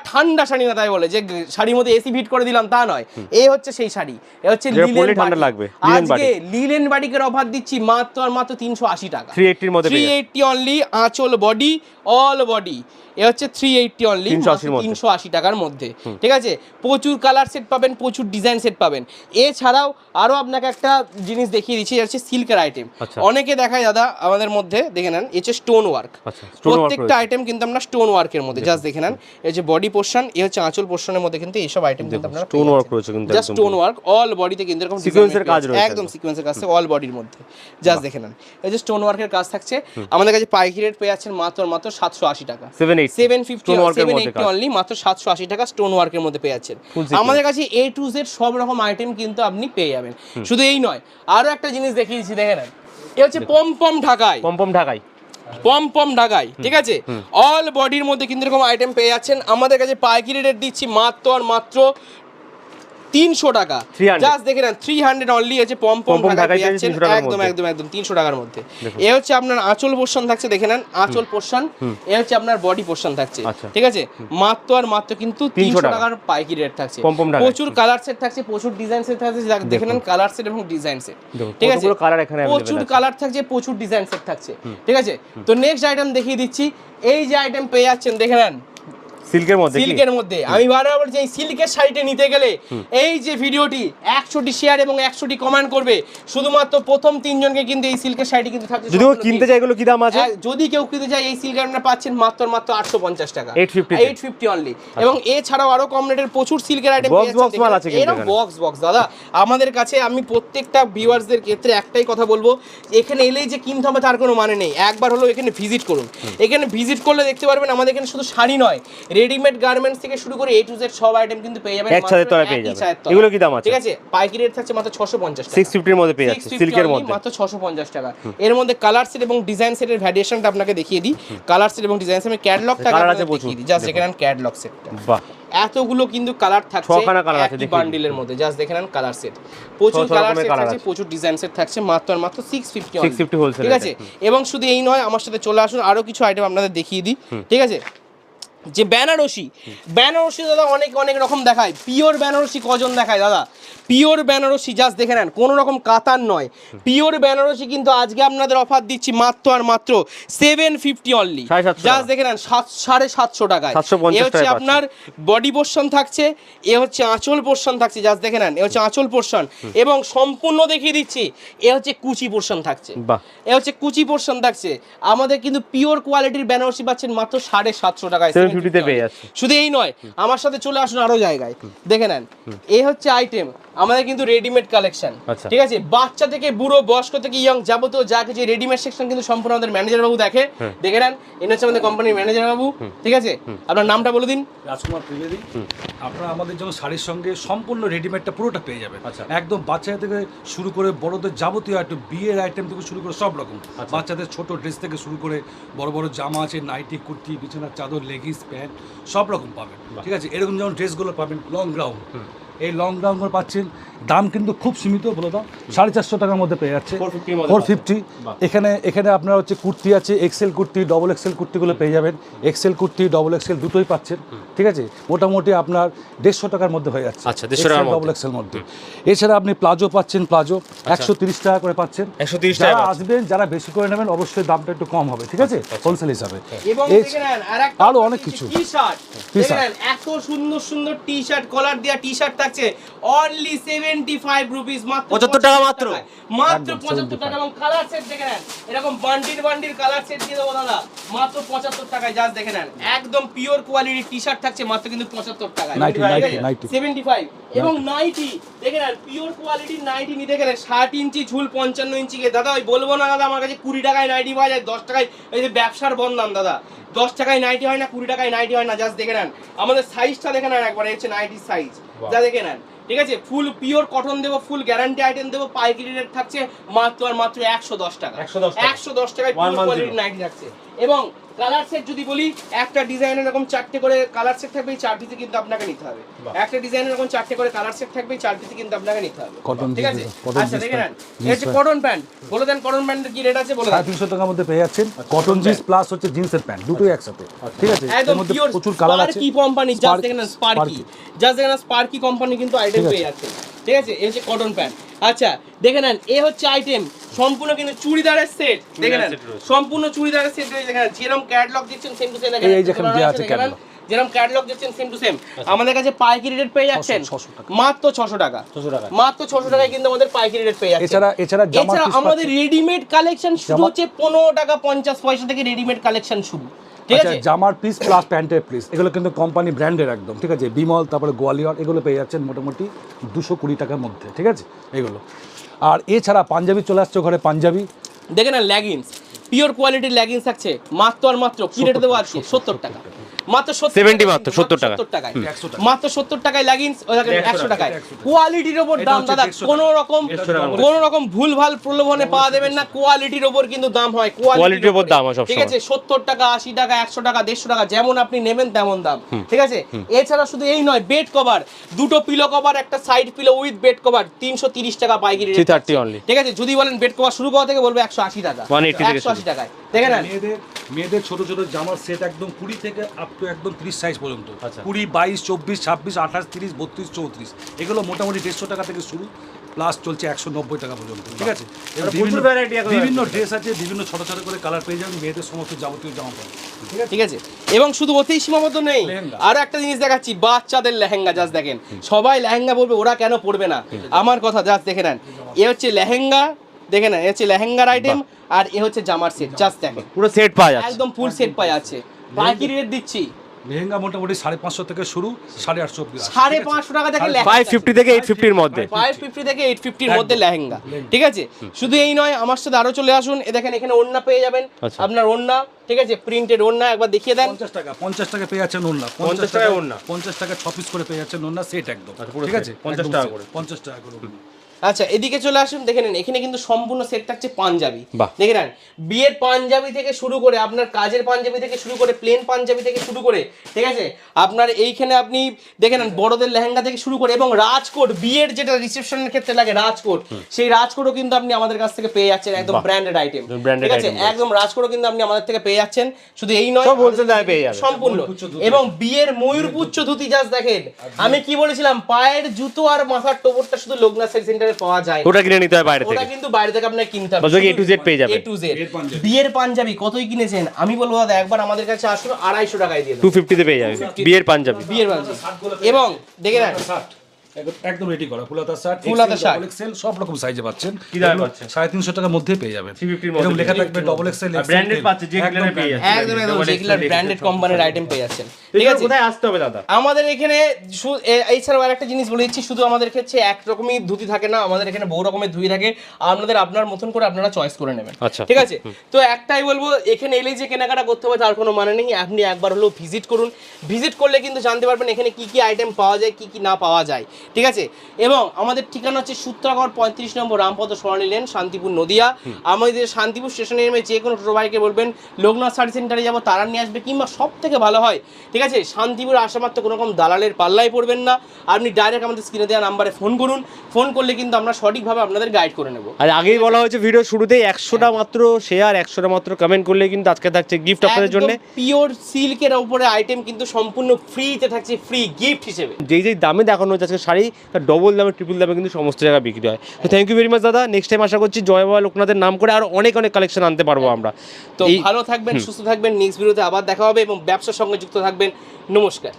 ঠান্ডা শাড়ি না তাই বলে যে শাড়ির মধ্যে এসি ফিট করে দিলাম তা নয়। এ হচ্ছে সেই শাড়ি এ হচ্ছে লিলেন ঠান্ডা লাগবে, আজকে লিলেন বাটিকের অফার দিচ্ছি মাত্র আর মাত্র তিনশো আশি টাকা। 380 এর মধ্যে থ্রি পেয়ে যাচ্ছে। এইটটি অনলি আঁচল বডি অল বডি এ হচ্ছে থ্রি এইটটি অনলি 380 র মধ্যে। তিনশো আশি টাকার মধ্যে। ঠিক আছে? প্রচুর কালার সেট পাবেন প্রচুর ডিজাইন সেট পাবেন। এছাড়াও আরও আপনাকে একটা জিনিস দেখিয়ে দিচ্ছি হচ্ছে সিল্কের আইটেম আচ্ছা। অনেকে দেখায় দাদা আমাদের মধ্যে দেখে নেন এ হচ্ছে স্টোন ওয়ার্ক আচ্ছা ওয়ার্ক প্রত্যেকটা আইটেম কিন্তু আপনার স্টোন ওয়ার্কের মধ্যে জাস্ট দেখে নেন। এই যে বডি পোর্শন এ হচ্ছে আঁচল পোর্শনের মধ্যে কিন্তু এইসব আইটেম কিন্তু আপনারা স্টোন ওয়ার্ক রয়েছে কিন্তু জাস্ট স্টোন ওয়ার্ক অল বডিতে কিন্তু এরকম design কাজ রয়েছে একদম সিকোয়েন্সের কাজ অল বডির মধ্যে। জাস্ট দেখে নেন। এই যে স্টোন ওয়ার্কের কাজ থাকছে আমাদের কাছে পাইকি রেট পেয়ে যাচ্ছেন মাত্র মাত্র সাতশো আশি টাকা। Seven eight seven fifty Stone work এর সেভেন এইটটি অনলি মাত্র সাতশো আশি টাকা স্টোন ওয়ার্কের মধ্যে পেয়ে যাচ্ছেন। আমাদের কাছে এ টু জেড সব রকম আইটেম কিন্তু আপনি পেয়ে যাবেন। শুধু এই নয় আরও একটা জিনিস দেখিয়ে দিচ্ছি দেখে নেন। এ হচ্ছে পম পম ঢাকায় পম্পম ঢাকাই। পম পম ঢাকায় ঠিক আছে? অল বডির মধ্যে কিন্তু এরকম আইটেম পেয়ে যাচ্ছেন। আমাদের কাছে পাইকারি রেট দিচ্ছি মাত্র আর মাত্র তিনশো টাকা। জাস্ট দেখে নেন থ্রি হান্ড্রেড অনলি আছে পম পম পম পম ঢাকায় ঢাকায় পেয়ে পেয়ে যাচ্ছেন 300 টাকার একদম একদম একদম তিনশো টাকার মধ্যে। এ হচ্ছে আপনার আঁচল পোর্শন থাকছে দেখে নেন আঁচল পোর্শন এ হচ্ছে আপনার বডি পোর্শন থাকছে। আচ্ছা। ঠিক আছে? মাত্র আর মাত্র কিন্তু তিনশো টাকার পাইকি রেট থাকছে। প্রচুর কালার সেট থাকছে প্রচুর ডিজাইন সেট থাকছে দেখে নেন কালার সেট এবং ডিজাইন সেট ঠিক আছে? প্রচুর কালার থাকছে প্রচুর ডিজাইন সেট থাকছে। ঠিক আছে? তো নেক্সট আইটেম দেখিয়ে দিচ্ছি। এই যে আইটেম পেয়ে যাচ্ছেন দেখে নেন। সিল্কের মধ্যে সিল্কের মধ্যে। আমি বারবার বলছি এই সিল্কের শাড়িটা নিতে গেলে এই যে ভিডিওটি একশোটি শেয়ার এবং একশোটি কমেন্ট করবে শুধুমাত্র প্রথম তিনজনকে কিন্তু এই সিল্কের শাড়িটি কিন্তু থাকছে যদি কিনতে। চাই এগুলো কি দাম আছে? যদি কেউ কিনতে চায় এই সিল্ক আপনারা পাচ্ছেন মাত্র মাত্র আটশো পঞ্চাশ টাকা। 850 তে। এইট ফিফটি অনলি এবং এছাড়াও আরও কম রেটের প্রচুর সিল্কের আইটেম আছে এখানে। বক্স বক্স দাদা আমাদের কাছে আমি প্রত্যেকটা ভিউয়ার্সদের ক্ষেত্রে একটাই কথা বলব এখানে এলেই যে কিনতে হবে তার কোনো মানে নেই। একবার হলো এখানে ভিজিট করুন। এখানে ভিজিট করলে দেখতে পারবেন আমাদের এখানে শুধু শাড়ি নয় রেডিমেড গার্মেন্টস থেকে শুরু করে এ টু জেড সব আইটেম কিন্তু পেয়ে যাবেন এক ছাদের মাত্র তলায় পেয়ে যাবেন। এগুলো কি দাম আছে? ঠিক আছে? পাইকারি রেট থাকছে মাত্র ছশো পঞ্চাশ টাকা। সিক্স ফিফটির মধ্যে পেয়ে যাচ্ছে সিল্কের মধ্যে। মাত্র ছশো পঞ্চাশ টাকা। এর মধ্যে কালার সেট এবং ডিজাইন সেটের ভ্যারিয়েশনটা আপনাকে দেখিয়ে দিই। কালার সেট এবং ডিজাইন সেট ক্যাটলগ থাকে Colour আছে আপনাদের প্রচুর। দেখিয়ে দিই। জাস্ট দেখে নেন ক্যাটলগ সেটটা বাহ। এতগুলো কিন্তু কালার থাকছে ছখানা colour আছে, বান্ডিলের মধ্যে। জাস্ট দেখে নেন কালার সেট প্রচুর কালার সেট থাকছে আছে। প্রচুর ডিজাইন সেট থাকছে মাত্র আর মাত্র সিক্স ফিফটি 650 wholesale ঠিক আছে? এবং শুধু এই নয় আমার সাথে চলে আসুন। আরও কিছু আইটেম আপনাদের দেখিয়ে দিই। ঠিক আছে? যে বেনারসি বেনারসি দাদা অনেক অনেক রকম দেখায়। পিওর বেনারসি কজন দেখায় দাদা? পিওর বেনারসি জাস্ট দেখে নেন কোনো রকম কাতার নয়। পিওর বেনারসি কিন্তু আজকে আপনাদের অফার দিচ্ছি মাত্র আর মাত্র সেভেন ফিফটি অনলি জাস্ট দেখে নেন সাত সাড়ে সাতশো টাকায়। এ হচ্ছে আপনার বডি পোর্শন থাকছে এ হচ্ছে আঁচল পোর্শন থাকছে জাস্ট দেখে নেন এ হচ্ছে আঁচল পোর্শন এবং সম্পূর্ণ দেখিয়ে দিচ্ছি এ হচ্ছে কুচি পোর্শন থাকছে। এ হচ্ছে কুচি পোর্শন থাকছে। আমাদের কিন্তু পিওর কোয়ালিটির বেনারসি পাচ্ছেন মাত্র সাড়ে সাতশো টাকায়। 750 ফিফটিতে পেয়ে যাচ্ছে। শুধু এই নয় আমার সাথে চলে আসুন আরও জায়গায়। দেখে নেন এই হচ্ছে আইটেম আমাদের কিন্তু রেডিমেড কালেকশন আচ্ছা। ঠিক আছে? বাচ্চা থেকে বুড়ো বয়স্ক থেকে ইয়ং যাবতীয় যা কিছু রেডিমেড সেকশন কিন্তু সম্পূর্ণ আমাদের ম্যানেজার বাবু দেখে। দেখে নেন এনে হচ্ছে আমাদের কোম্পানির ম্যানেজার বাবু ঠিক আছে? আপনার নামটা বলে দিন। রাজকুমার ত্রিবেদী আপনারা আমাদের জন্য শাড়ির সঙ্গে সম্পূর্ণ রেডিমেডটা পুরোটা পেয়ে যাবেন। আচ্ছা। একদম বাচ্চা থেকে শুরু করে বড়দের যাবতীয় আইটেম বিয়ের আইটেম থেকে শুরু করে সব রকম। আচ্ছা। বাচ্চাদের ছোট ড্রেস থেকে শুরু করে বড় বড় জামা আছে নাইটি কুর্তি বিছানার চাদর লেগিংস প্যান্ট সব রকম পাবেন। ঠিক আছে? এরকম যেমন ড্রেসগুলো পাবেন লং গ্রাউন্ড এই লং গ্রাউন্ডগুলো পাচ্ছেন। দাম কিন্তু খুব সীমিত বলে দাও সাড়ে চারশো টাকার মধ্যে পেয়ে যাচ্ছে। 450 এর মধ্যে ফোর ফিফটি এখানে এখানে আপনার হচ্ছে কুর্তি আছে এক্সেল কুর্তি ডবল এক্সেল কুর্তিগুলো পেয়ে যাবেন। এক্সেল কুর্তি ডবল এক্সেল দুটোই পাচ্ছেন। ঠিক আছে? মোটামুটি আপনার দেড়শো টাকার মধ্যে হয়ে যাচ্ছে। আচ্ছা, 150 টাকার ডবল এক্সেল মধ্যে। এছাড়া আপনি প্লাজো পাচ্ছেন প্লাজো একশো তিরিশ টাকা করে পাচ্ছেন। 130 টাকা যারা আসবেন যারা বেশি করে নেবেন অবশ্যই দামটা একটু কম হবে। ঠিক আছে? হোলসেল হিসাবে। এবং এই- দেখে নেন আর একটা আরও অনেক কিছু। T shirt. এত সুন্দর সুন্দর টি শার্ট কলার দেওয়া টি শার্ট থাকছে অনলি সেভেন্টি ফাইভ রুপিস মাত্র 75 টাকা মাত্র। মাত্র পঁচাত্তর টাকা এবং কালার সেট দেখে নেন। এরকম বান্ডিল বান্ডিল কালার সেট দিয়ে দেবো দাদা। মাত্র পঁচাত্তর টাকায় জাস্ট দেখে নেন। একদম পিওর কোয়ালিটির টি শার্ট থাকছে মাত্র কিন্তু পঁচাত্তর টাকায়। সেভেন্টি ফাইভ এবং নাইটি দেখে নেন পিওর কোয়ালিটির নাইটি নিতে গেলে ষাট ইঞ্চি ঝুল পঞ্চান্ন ইঞ্চি কে দাদা ওই বলব না দাদা আমার কাছে কুড়ি টাকায় নাইটি পাওয়া যায় দশ টাকায় এই যে ব্যবসার বন্ধন দাদা। দশ টাকায় নাইটি হয় না কুড়ি টাকায় নাইটি হয় না জাস্ট দেখে নেন। আমাদের সাইজটা দেখে নেন একবার হচ্ছে নাইটির সাইজ যা দেখে নেন। ঠিক আছে? ফুল পিওর কটন দেবো ফুল গ্যারান্টি আইটেম দেবো পাইকারি রেট থাকছে মাত্র আর মাত্র একশো দশ টাকা। একশো দশ টাকায় পিওর কোয়ালিটির নাইটি থাকছে। এবং কালার সেট যদি বলি একটা ডিজাইনের এরকম চারটে করে কালার সেট থাকবে চার পিসে কিন্তু আপনাকে নিতে হবে। একটা ডিজাইনের এরকম চারটে করে কালার সেট থাকবে চার পিসে কিন্তু আপনাকে নিতে হবে। Cotton ঠিক আছে? আচ্ছা jeans দেখে নেন। এই jeans কটন প্যান্ট বলে দেন কটন প্যান্টের কি রেট আছে বলে দেন। তিনশো টাকার মধ্যে পেয়ে যাচ্ছেন। কটন জিন্স প্লাস হচ্ছে জিন্সের প্যান্ট দুটোই একসাথে। ঠিক আছে? এর মধ্যে প্রচুর কালার আছে। স্পার্কি কোম্পানি জাস্ট দেখেন স্পার্কি জাস্ট দেখেন স্পার্কি কোম্পানি কিন্তু আইটেম পেয়ে যাচ্ছে। ঠিক আছে? এই হচ্ছে কটন প্যান্ট আচ্ছা দেখে নেন এ হচ্ছে আইটেম সম্পূর্ণ কিন্তু চুড়িদারের সেট দেখে নেন। সম্পূর্ণ চুড়িদারের সেট রয়েছে দেখেন যেরকম ক্যাটালগ দিচ্ছেন সেম টু সেম এই- যেখানে দেয়া আছে catalog। যেরকম ক্যাটালগ দিচ্ছেন সেম টু সেম আমাদের কাছে পাইকারি রেট পেয়ে যাচ্ছেন। 600 টাকা। মাত্র 600 টাকা। 600 টাকা। মাত্র 600 টাকায় কিন্তু আমাদের পাইকারি রেট পেয়ে যাচ্ছে এছাড়া এছাড়া জামা এছাড়া আমাদের রেডিমেড কালেকশন শুরু হচ্ছে 15 টাকা 50 পয়সা থেকে রেডিমেড কালেকশন শুরু। আচ্ছা আছে? জামার পিস প্লাস প্যান্টের পিস এগুলো কিন্তু কোম্পানি ব্র্যান্ডের একদম ঠিক আছে? বিমল তারপরে গোয়ালিয়র এগুলো পেয়ে যাচ্ছেন মোটামুটি দুশো কুড়ি টাকার মধ্যে ঠিক আছে? এগুলো। আর এছাড়া পাঞ্জাবি চলে আসছে ঘরে পাঞ্জাবি। দেখে না লেগিংস পিওর কোয়ালিটির লেগিংস থাকছে মাত্র আর মাত্র কি রেটে দেবো আজকে? সত্তর টাকা। মাত্র 70 মাত্র, 70 টাকা। টাকায়। একশো টাকা। মাত্র সত্তর টাকায় লেগিংস ওই দেখেন একশো একশো টাকা, টাকায়। কোয়ালিটির এটা দাম দাদা কোনো রকম কোনো রকম ভুল ভালো প্রলোভনে পাওয়া দেবেন না। কোয়ালিটির ওপর কিন্তু দাম হয়। Quality-র ওপর। দাম হয়। ঠিক আছে সত্তর টাকা আশি টাকা একশো টাকা দেড়শো টাকা যেমন আপনি নেবেন তেমন দাম। ঠিক আছে? এছাড়া শুধু এই নয় বেড কভার দুটো পিলো কভার একটা side pillow with bed cover তিনশো তিরিশ টাকা পাইকারি 330 আছে। ঠিক আছে? যদি বলেন বেড কভার শুরু করা থেকে বলব একশো আশি টাকা। 180 থেকে একশো আশি টাকায়। দেখে নেন মেয়েদের মেয়েদের ছোট ছোট জামার সেট একদম কুড়ি থেকে আপ টু একদম ত্রিশ সাইজ পর্যন্ত। আচ্ছা। কুড়ি বাইশ চব্বিশ ছাব্বিশ আঠাশ তিরিশ বত্রিশ চৌত্রিশ। এগুলো মোটামুটি দেড়শো টাকা থেকে শুরু প্লাস চলছে একশো নব্বই টাকা পর্যন্ত। ঠিক আছে? বিভিন্ন- ড্রেস আছে বিভিন্ন ছোট ছোট করে কালার পেয়ে যাবেন মেয়েদের সমস্ত যাবতীয় জামা পাবেন ঠিক আছে? ঠিক আছে। এবং শুধু ওতেই সীমাবদ্ধ নেই। আরও একটা জিনিস দেখাচ্ছি বাচ্চাদের লেহেঙ্গা জাস্ট দেখেন। সবাই লেহেঙ্গা বলবে ওরা কেন পড়বে না? আমার কথা জাস্ট দেখে নেন। এ হচ্ছে লেহেঙ্গা দেখে নেন এ হচ্ছে লেহেঙ্গার আইটেম আর এ হচ্ছে জামার সেট জাস্ট দেখেন পুরো সেট পাওয়া যাচ্ছে। একদম ফুল সেট পাই আছে পাইকারি রেট দিচ্ছি। লেহেঙ্গা মোটামুটি সাড়ে পাঁচশো থেকে শুরু সাড়ে আটশো অব্দি সাড়ে পাঁচশো টাকা থেকে লেহেঙ্গা 550 থেকে 850 এর মধ্যে। ফাইভ ফিফটি থেকে এইট ফিফটির মধ্যে লেহেঙ্গা ঠিক আছে? শুধু এই নয় আমার সাথে আরও চলে আসুন। এ দেখেন এখানে ওন্না পেয়ে যাবেন। আচ্ছা। আপনার ওন্না ঠিক আছে? প্রিন্টেড ওন্না একবার দেখিয়ে দেন। পঞ্চাশ টাকা পঞ্চাশ টাকা পেয়ে যাচ্ছেন ওন্না 50 টাকায় ওড়না। পঞ্চাশ টাকা ছ পিস করে পেয়ে যাচ্ছেন ওন্না সেট একদম আচ্ছা, ঠিক আছে? 50 টাকা করে। পঞ্চাশ টাকা করে। আচ্ছা এদিকে চলে আসুন দেখে নিন এখানে কিন্তু সম্পূর্ণ সেট থাকছে পাঞ্জাবি। দেখে নেন বিয়ের পাঞ্জাবি থেকে শুরু করে আপনার কাজের পাঞ্জাবি থেকে শুরু করে প্লেন পাঞ্জাবি থেকে শুরু করে ঠিক আছে? আপনার এইখানে আপনি দেখে নেন বড়দের লেহেঙ্গা থেকে শুরু করে এবং রাজকোট বিয়ের যেটা রিসেপশনের ক্ষেত্রে লাগে রাজকোট সেই রাজকোটও কিন্তু আপনি আমাদের কাছ থেকে পেয়ে যাচ্ছেন একদম। ব্র্যান্ডেড আইটেম ঠিক আছে? একদম রাজকোটও কিন্তু আপনি আমাদের থেকে পেয়ে যাচ্ছেন শুধু এই নয়। সম্পূর্ণ। এবং বিয়ের ময়ূরপুচ্ছ ধুতি জাস্ট দেখেন আমি কি বলেছিলাম পায়ের জুতো আর মাথার টোপরটা শুধু লোকনাথ সেল পাওয়া যায়। ওটা কিনে নিতে হয় বাইরে ওটা থেকে। কিন্তু বাইরে থেকে আপনাকে কিনতে হবে। to Z পেয়ে যাবেন। To Z বিয়ের পাঞ্জাবি। কতই কিনেছেন? আমি বলব দাদা একবার আমাদের কাছে আসুন আড়াইশো টাকায় দিয়ে দেবো। 250 তে পেয়ে যাবে। বিয়ের পাঞ্জাবি। বিয়ের পাঞ্জাবি। এবং দেখে ষাট একদম- একদম রেডি করা। ফুল হাতা শার্ট ফুল হাতা shirt। এক্সেল সব রকম সাইজে পাচ্ছেন। কি দামে পাচ্ছেন? সাড়ে তিনশো টাকার মধ্যে পেয়ে যাবেন। 350 এরকম লেখা থাকবে ডবল এক্সেল ব্র্যান্ডেড পাচ্ছে যে কিলারে পেয়ে যাচ্ছে একদম একদম যেগুলো XL, ব্র্যান্ডেড কোম্পানির আইটেম পেয়ে যাচ্ছেন। ঠিক আছে? কোথায় আসতে হবে দাদা? আমাদের এখানে আরেকটা জিনিস বলে দিচ্ছি শুধু আমাদের ক্ষেত্রে একরকমই ধুতি থাকে না আমাদের এখানে বহু রকমের ধুতি থাকে। আপনাদের আপনার মতন করে আপনারা চয়েস করে নেবেন। আচ্ছা। ঠিক আছে? তো একটাই বলব এখানে এলে যে কেনাকাটা করতে হবে তার কোনো মানে নেই। আপনি একবার হলেও ভিজিট করুন। ভিজিট করলে কিন্তু জানতে পারবেন এখানে কি কি আইটেম পাওয়া যায় কি কি না পাওয়া যায়। ঠিক আছে? এবং আমাদের ঠিকানা হচ্ছে সূত্রাগড় পঁয়ত্রিশ নম্বর রামপদ সরণী লেন শান্তিপুর নদিয়া। আমাদের শান্তিপুর স্টেশনে নেমে যে কোনো টোটো ভাইকে বলবেন লোকনাথ সার্ভিস সেন্টারে যাব তারা নিয়ে আসবে কিংবা সব থেকে ভালো হয় ঠিক আছে? শান্তিপুর আসা মাত্র কোনো রকম দালালের পাল্লায় পড়বেন না। আপনি ডাইরেক্ট আমাদের স্ক্রিনে দেওয়া নাম্বারে ফোন করুন। ফোন করলে কিন্তু আমরা সঠিকভাবে আপনাদের গাইড করে নেব। আর আগেই বলা হয়েছে ভিডিও শুরুতেই একশোটা মাত্র শেয়ার একশোটা মাত্র কমেন্ট করলে কিন্তু আজকে থাকছে গিফট আপনাদের জন্য। পিওর সিল্কের উপরে আইটেম কিন্তু সম্পূর্ণ ফ্রিতে থাকছে ফ্রি গিফট হিসেবে। যেই যেই দামে দেখানো হচ্ছে আজকে শাড়ি তার ডবল দামে ট্রিপল দামে কিন্তু সমস্ত জায়গায় বিক্রি হয়। তো থ্যাংক ইউ ভেরি মাচ দাদা। নেক্সট টাইম আশা করছি জয় বাবা লোকনাথের নাম করে আরও অনেক অনেক কালেকশন আনতে পারব আমরা। তো ভালো থাকবেন সুস্থ থাকবেন নেক্সট ভিডিওতে আবার দেখা হবে এবং ব্যবসার সঙ্গে যুক্ত থাকবেন। নমস্কার।